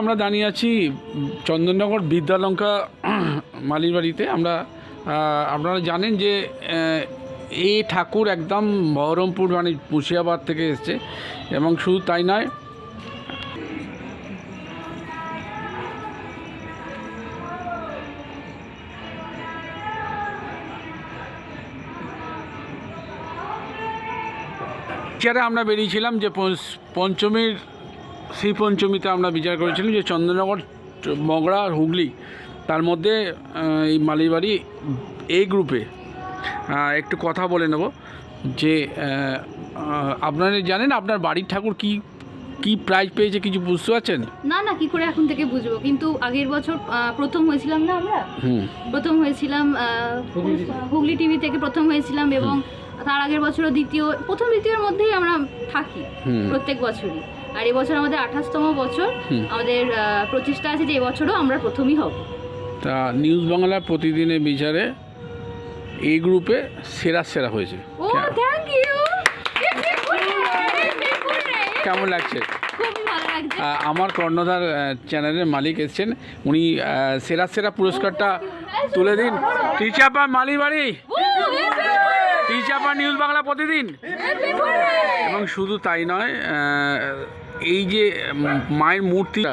আমরা দাঁড়িয়ে আছি চন্দননগর বিদ্যালঙ্কা মালির বাড়িতে। আমরা আপনারা জানেন যে এই ঠাকুর একদম বহরমপুর মানে মুর্শিদাবাদ থেকে এসছে। এবং শুধু তাই নয় বিচারে আমরা বেরিয়েছিলাম যে পঞ্চমীর শ্রী পঞ্চমীতে আমরা বিচার করেছিলাম যে চন্দ্রনগর মগরা আর হুগলি তার মধ্যে এই মালিবাড়ি এই গ্রুপে একটু কথা বলে নেব যে আপনারা জানেন আপনার বাড়ির ঠাকুর কি কি প্রাইজ পেয়েছে কিছু বুঝতে পারছেন? না না কি করে এখন থেকে বুঝব? কিন্তু আগের বছর প্রথম হয়েছিলাম না আমরা? হুম। প্রথম হয়েছিলাম হুগলি টিভি থেকে প্রথম হয়েছিলাম এবং তার আগের বছরও দ্বিতীয় প্রথম দ্বিতীয়ের মধ্যেই আমরা থাকি প্রত্যেক বছরই। আর এবছর আমাদের আঠাশতম বছর। আমাদের প্রচেষ্টা আছে যে এবছরও আমরা প্রথমই হব। তা নিউজ বাংলা প্রতিদিনের বিচারে এই গ্রুপে সেরা সেরা হয়েছে। ও থ্যাংক ইউ কেমন লাগছে? আমার কর্ণধার চ্যানেলের মালিক এসছেন। উনি সেরা সেরা পুরস্কারটা তুলে দিন। টিচাপা মালি বাড়ি টিচাপা নিউজ বাংলা প্রতিদিন। এবং শুধু তাই নয় এই যে মায়ের মূর্তিটা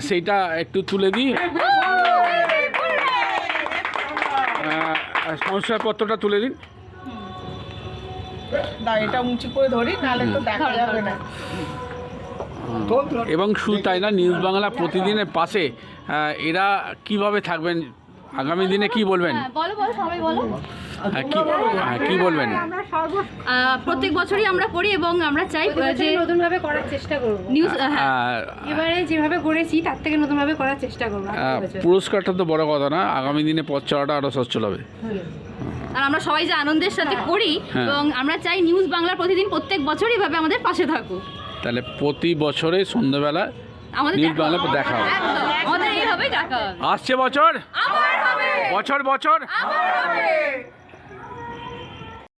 সেইটা একটু তুলে দিই। আহ, শংসাপত্রটা তুলে দিন। না এটা উঁচু করে ধরি নাহলে তো দেখা যাবে না। তোল তোল এবং শুধু তাই না নিউজ বাংলা প্রতিদিনের পাশে এরা কীভাবে থাকবেন আগামী দিনে কি বলবেন? হ্যাঁ, বলো বলো সবাই বলো। হ্যাঁ, কি হ্যাঁ, কি বলবেন? প্রত্যেক বছরই আমরা করি এবং আমরা চাই যে নতুন ভাবে করার চেষ্টা করব। নিউজ হ্যাঁ। এবারে যেভাবে করেছি তার থেকে নতুন ভাবে করার চেষ্টা করব। পুরস্কারটা তো বড় কথা না আগামী দিনে পথ চলাটা আরও সচ্ছল হবে। আর আমরা সবাই যে আনন্দের সাথে করি। এবং আমরা চাই নিউজ বাংলা প্রতিদিন প্রত্যেক বছরই ভাবে আমাদের পাশে থাকুক। তাহলে প্রতি বছরে সন্ধ্যাবেলা আমাদের নিউজ দেখা বাংলা দেখা হবে। আমাদের এইভাবেই দেখা হবে। আসছে বছর। বছর বছর।